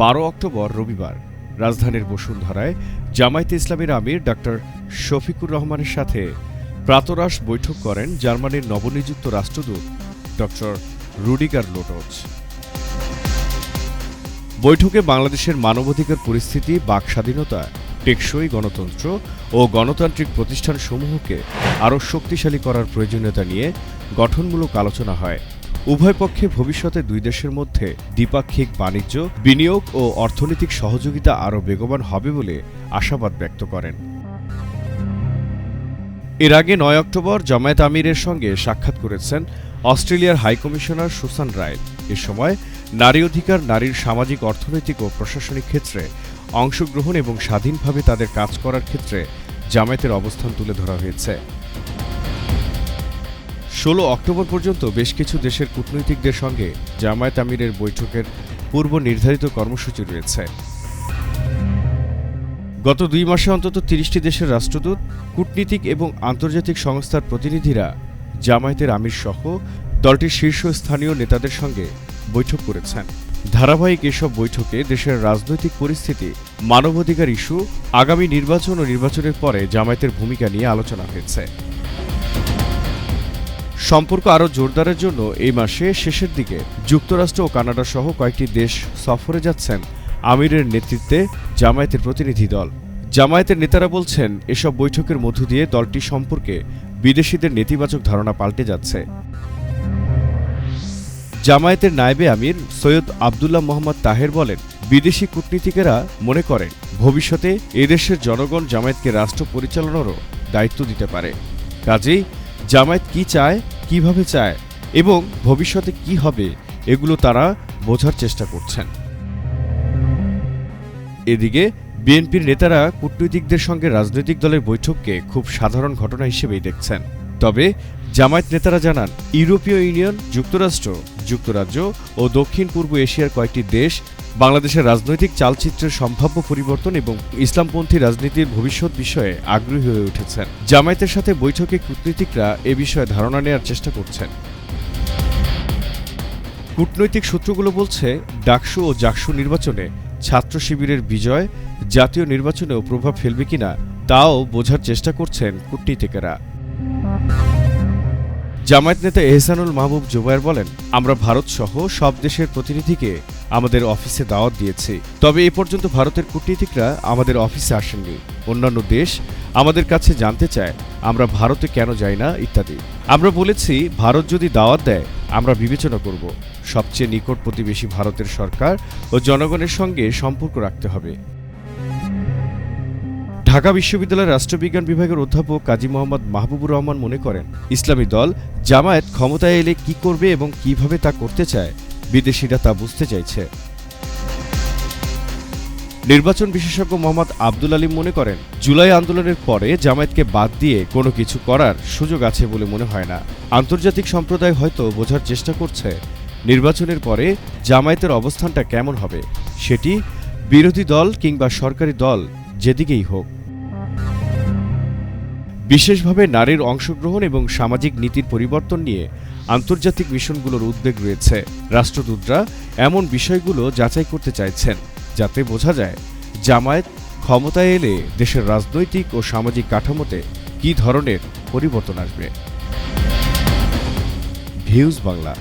বারো অক্টোবর রবিবার, রাজধানীর বসুন্ধরায় জামায়াতে ইসলামীর আমির ডাক্তার শফিকুর রহমানের সাথে প্রাতরাশ বৈঠক করেন জার্মানির নবনিযুক্ত রাষ্ট্রদূত ডক্টর রুডিগার লোটোচ বৈঠকে বাংলাদেশের মানবাধিকার পরিস্থিতি, বাক স্বাধীনতা, টেকসই গণতন্ত্র ও গণতান্ত্রিক প্রতিষ্ঠানসমূহকে আরও শক্তিশালী করার প্রয়োজনীয়তা নিয়ে গঠনমূলক আলোচনা হয়। উভয় পক্ষে ভবিষ্যতে দুই দেশের মধ্যে দ্বিপাক্ষিক বাণিজ্য, বিনিয়োগ ও অর্থনৈতিক সহযোগিতা আরও বেগবান হবে বলে আশাবাদ ব্যক্ত করেন। এর আগে নয় অক্টোবর জামায়াত আমিরের সঙ্গে সাক্ষাৎ করেছেন অস্ট্রেলিয়ার হাইকমিশনার সুসান রায়। এ সময় নারী অধিকার, নারীর সামাজিক, অর্থনৈতিক ও প্রশাসনিক ক্ষেত্রে অংশগ্রহণ এবং স্বাধীনভাবে তাদের কাজ করার ক্ষেত্রে জামায়াতের অবস্থান তুলে ধরা হয়েছে। ষোলো অক্টোবর পর্যন্ত বেশ কিছু দেশের কূটনৈতিকদের সঙ্গে জামায়াত আমিরের বৈঠকের পূর্ব নির্ধারিত কর্মসূচি রয়েছে। গত দুই মাসে অন্তত তিরিশটি দেশের রাষ্ট্রদূত, কূটনীতিক এবং আন্তর্জাতিক সংস্থার প্রতিনিধিরা জামায়াতের আমির সহ দলটির শীর্ষস্থানীয় নেতাদের সঙ্গে বৈঠক করেছেন। ধারাবাহিক এসব বৈঠকে দেশের রাজনৈতিক পরিস্থিতি, মানবাধিকার ইস্যু, আগামী নির্বাচন ও নির্বাচনের পরে জামায়াতের ভূমিকা নিয়ে আলোচনা হয়েছে। সম্পর্ক আরও জোরদারের জন্য এই মাসে শেষের দিকে যুক্তরাষ্ট্র ও কানাডা সহ কয়েকটি দেশ সফরে যাচ্ছেন আমিরের নেতৃত্বে জামায়াতের প্রতিনিধি দল। জামায়াতের নেতারা বলছেন, এসব বৈঠকের মধ্য দিয়ে দলটি সম্পর্কে বিদেশিদের নেতিবাচক ধারণা পাল্টে যাচ্ছে। জামায়াতের নায়েবে আমির সৈয়দ আবদুল্লাহ মোহাম্মদ তাহের বলেন, বিদেশি কূটনীতিকেরা মনে করেন, ভবিষ্যতে এদেশের জনগণ জামায়াতকে রাষ্ট্র পরিচালনারও দায়িত্ব দিতে পারে। কাজেই জামায়াত কি চায়, কীভাবে চায় এবং ভবিষ্যতে কি হবে, এগুলো তারা বোঝার চেষ্টা করছেন। এদিকে, বিএনপির নেতারা কূটনৈতিকদের সঙ্গে রাজনৈতিক দলের বৈঠককে খুব সাধারণ ঘটনা হিসেবেই দেখছেন। তবে জামায়াত নেতারা জানান, ইউরোপীয় ইউনিয়ন, যুক্তরাষ্ট্র যুক্তরাজ্য ও দক্ষিণ পূর্ব এশিয়ার কয়েকটি দেশ, বাংলাদেশের রাজনৈতিক চালচিত্রের সম্ভাব্য পরিবর্তন এবং ইসলামপন্থী রাজনীতির ভবিষ্যৎ বিষয়ে আগ্রহী হয়ে উঠেছেন। জামায়াতের সাথে বৈঠকে কূটনীতিকরা এ বিষয়ে ধারণা নেওয়ার চেষ্টা করছেন। কূটনৈতিক সূত্রগুলো বলছে, ডাকসু ও জাকসু নির্বাচনে ছাত্র শিবিরের বিজয়, জাতীয় নির্বাচনেও প্রভাব ফেলবে কিনা, তাও বোঝার চেষ্টা করছেন কূটনীতিকেরা। জামায়াত নেতা এহসানুল মাহবুব জুবায়ের বলেন, আমরা ভারত সহ সব দেশের প্রতিনিধিকে আমাদের অফিসে দাওয়াত দিয়েছি। তবে এ পর্যন্ত ভারতের কূটনীতিকরা আমাদের অফিসে আসেননি। অন্যান্য দেশ আমাদের কাছে জানতে চায়, আমরা ভারতে কেন যাই না? ইত্যাদি। আমরা বলেছি, ভারত যদি দাওয়াত দেয়, আমরা বিবেচনা করব। সবচেয়ে নিকট প্রতিবেশী ভারতের সরকার ও জনগণের সঙ্গে সম্পর্ক রাখতে হবে। ঢাকা বিশ্ববিদ্যালয়ের রাষ্ট্রবিজ্ঞান বিভাগের অধ্যাপক কাজী মোহাম্মদ মাহবুবুর রহমান মনে করেন, ইসলামী দল জামায়াত ক্ষমতায় এলে কি করবে এবং কীভাবে তা করতে চায়, বিদেশিরা তা বুঝতে চাইছে। নির্বাচন বিশেষজ্ঞ মোহাম্মদ আব্দুল আলিম মনে করেন, জুলাই আন্দোলনের পরে জামায়াতকে বাদ দিয়ে কোনো কিছু করার সুযোগ আছে বলে মনে হয় না। আন্তর্জাতিক সম্প্রদায় হয়তো বোঝার চেষ্টা করছে, নির্বাচনের পরে জামায়াতের অবস্থানটা কেমন হবে, সেটি বিরোধী দল কিংবা সরকারি দল যেদিকেই হোক। বিশেষভাবে নারীর অংশগ্রহণ এবং সামাজিক নীতির পরিবর্তন নিয়ে আন্তর্জাতিক মিশনগুলোর উদ্বেগ রয়েছে। রাষ্ট্রদূতরা এমন বিষয়গুলো যাচাই করতে চাইছেন, যাতে বোঝা যায় জামায়াত ক্ষমতায় এলে দেশের রাজনৈতিক ও সামাজিক কাঠামোতে কী ধরনের পরিবর্তন আসবে। ভিউজ বাংলা